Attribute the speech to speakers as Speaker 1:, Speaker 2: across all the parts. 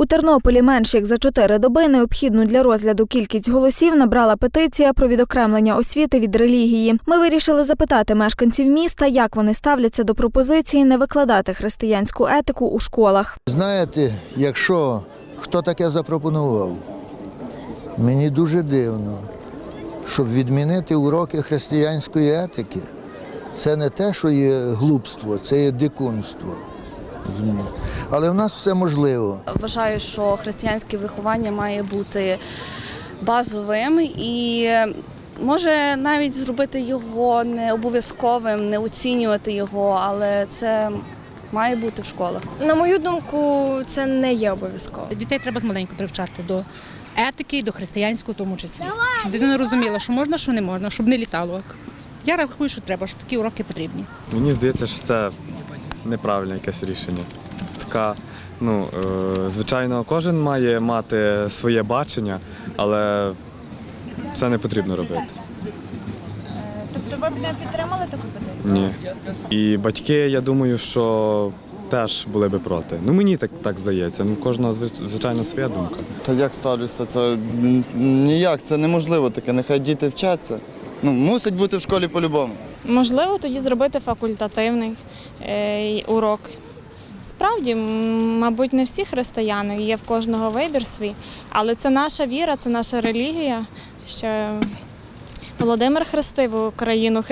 Speaker 1: У Тернополі менш як за чотири доби необхідну для розгляду кількість голосів набрала петиція про відокремлення освіти від релігії. Ми вирішили запитати мешканців міста, як вони ставляться до пропозиції не викладати християнську етику у школах.
Speaker 2: Знаєте, якщо хто таке запропонував, мені дуже дивно, щоб відмінити уроки християнської етики. Це не те, що є глупство, це є дикунство. Розумієте. Але в нас все можливо.
Speaker 3: Вважаю, що християнське виховання має бути базовим і може навіть зробити його не обов'язковим, не оцінювати його, але це має бути в школах.
Speaker 4: На мою думку, це не є обов'язково.
Speaker 5: Дітей треба змаленьку привчати до етики і до християнського в тому числі. Щоб дитина розуміла, що можна, що не можна, щоб не літало. Я рахую, що треба, що такі уроки потрібні.
Speaker 6: Мені здається, що це неправильне якесь рішення. Така, ну, е, звичайно, кожен має мати своє бачення, але це не потрібно робити.
Speaker 7: Тобто ви б не підтримали таку петицію?
Speaker 6: Ні. І батьки, я думаю, що теж були би проти. Ну мені так, так здається. Ну, кожного звичайно своя думка.
Speaker 8: Та як ставлюся? Це ніяк, це неможливо таке. Нехай діти вчаться. Ну, мусить бути в школі по-любому.
Speaker 7: Можливо, тоді зробити факультативний е, урок. Справді, мабуть, не всі християни, є в кожного вибір свій, але це наша віра, це наша релігія. Що Володимир хрестив Україну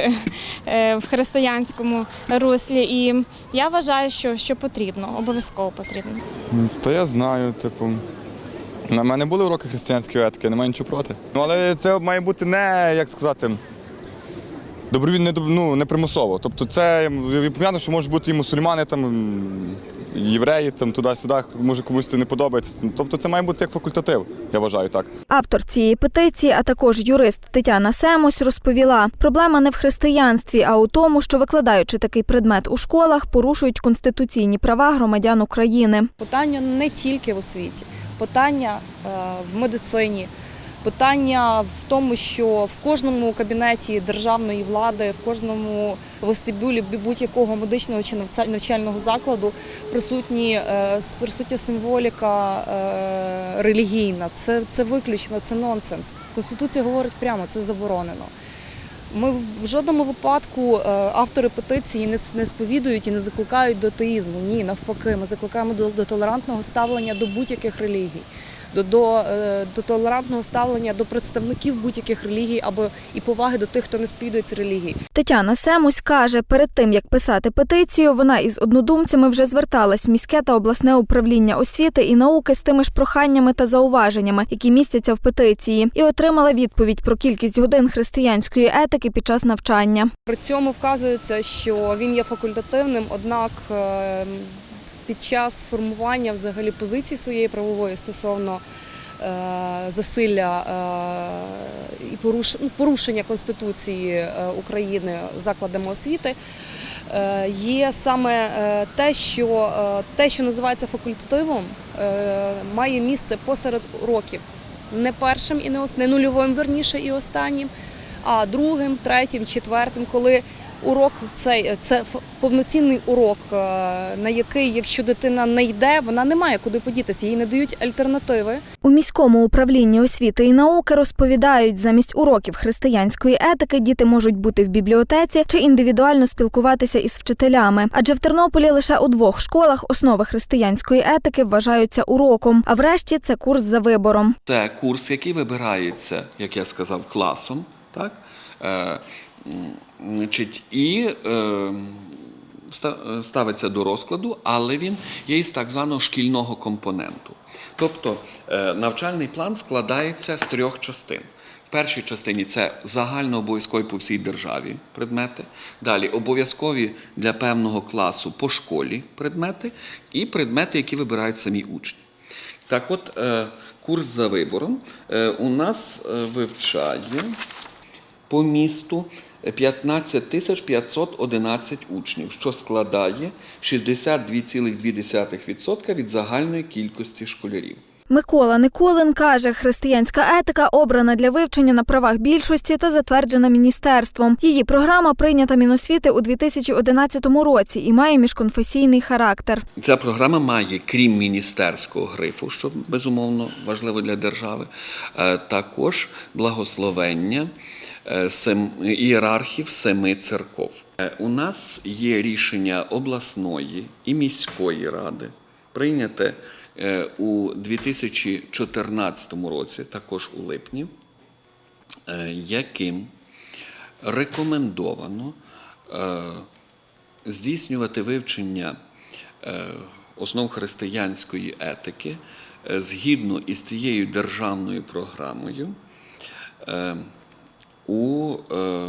Speaker 7: е, в християнському руслі. І я вважаю, що, що потрібно, обов'язково потрібно.
Speaker 9: Та я знаю, типу. На мене були уроки християнської етики, немає нічого проти. Ну, але це має бути не, як сказати, добровільно, не, ну, не примусово. Тобто це я пам'ятаю, що можуть бути і мусульмани, там, євреї, там, туди-сюди, може комусь це не подобається. Тобто це має бути як факультатив, я вважаю так.
Speaker 1: Автор цієї петиції, а також юрист Тетяна Семось, розповіла, проблема не в християнстві, а у тому, що викладаючи такий предмет у школах, порушують конституційні права громадян України.
Speaker 10: Питання не тільки в освіті, питання е, в медицині, питання в тому, що в кожному кабінеті державної влади, в кожному вестибюлі будь-якого медичного чи навчального закладу присутні е, присутня символіка е, релігійна. Це, це виключно, це нонсенс. Конституція говорить прямо, це заборонено. Ми в жодному випадку е, автори петиції не, сповідують і не закликають до атеїзму. Ні, навпаки, ми закликаємо до толерантного ставлення до будь-яких релігій, до, до, е, до толерантного ставлення до представників будь-яких релігій або і поваги до тих, хто не сповідує ці релігії.
Speaker 1: Тетяна Семусь каже, перед тим як писати петицію, вона із однодумцями вже зверталась в міське та обласне управління освіти і науки з тими ж проханнями та зауваженнями, які містяться в петиції, і отримала відповідь про кількість годин християнської етики під час навчання.
Speaker 10: При цьому вказується, що він є факультативним, однак е, під час формування взагалі позиції своєї правової стосовно е, засилля е, і ну, порушення Конституції е, України закладами освіти. Є саме те, що те, що називається факультативом, має місце посеред уроків. Не першим і не нульовим, верніше, і останнім, а другим, третім, четвертим, коли урок цей це повноцінний урок, е, на який, якщо дитина не йде, вона не має куди подітися, їй не дають альтернативи.
Speaker 1: У міському управлінні освіти і науки розповідають, замість уроків християнської етики діти можуть бути в бібліотеці чи індивідуально спілкуватися із вчителями. Адже в Тернополі лише у двох школах основи християнської етики вважаються уроком, а врешті це курс за вибором.
Speaker 11: Це курс, який вибирається, як я сказав, класом, так? Е, значить, і е, ставиться до розкладу, але він є із так званого шкільного компоненту. Тобто е, навчальний план складається з трьох частин. В першій частині це загальнообов'язкові по всій державі предмети. Далі обов'язкові для певного класу по школі предмети і предмети, які вибирають самі учні. Так от, е, курс за вибором е, у нас е, вивчає по місту 15 тисяч 511 учнів, що складає 62,2% від загальної кількості школярів.
Speaker 1: Микола Николин каже, християнська етика обрана для вивчення на правах більшості та затверджена міністерством. Її програма прийнята Міносвіти у 2011 році і має міжконфесійний характер.
Speaker 11: Ця програма має, крім міністерського грифу, що безумовно важливо для держави, е, також благословення ієрархів семи церков. Е, У нас є рішення обласної і міської ради, прийняте е, у 2014 році, також у липні, е, яким рекомендовано е, здійснювати вивчення е, основ християнської етики е, згідно із цією державною програмою е, у е,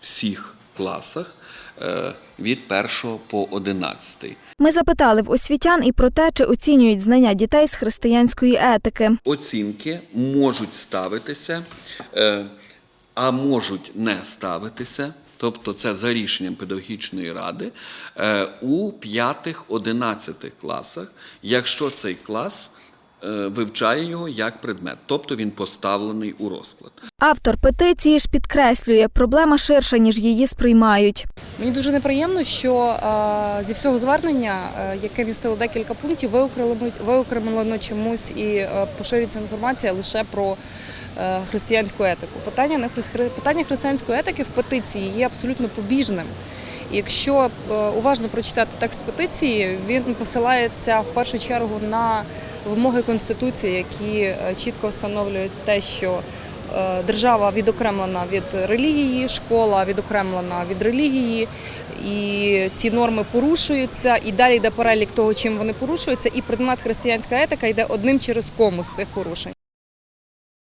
Speaker 11: всіх класах е, від 1 по 11.
Speaker 1: Ми запитали в освітян і про те, чи оцінюють знання дітей з християнської етики.
Speaker 11: Оцінки можуть ставитися, е, а можуть не ставитися. Тобто це за рішенням педагогічної ради у 5-11 класах, якщо цей клас вивчає його як предмет, тобто він поставлений у розклад.
Speaker 1: Автор петиції ж підкреслює, проблема ширша, ніж її сприймають.
Speaker 10: Мені дуже неприємно, що е, зі всього звернення, е, яке містило декілька пунктів, виокремлено, чомусь і е, поширюється інформація лише про е, християнську етику. Питання, на хри- хри- питання християнської етики в петиції є абсолютно побіжним. Якщо е, уважно прочитати текст петиції, він посилається в першу чергу на вимоги Конституції, які е, чітко встановлюють те, що е, держава відокремлена від релігії, школа відокремлена від релігії, і ці норми порушуються. І далі йде перелік того, чим вони порушуються, і предмет християнська етика йде одним через кому з цих порушень.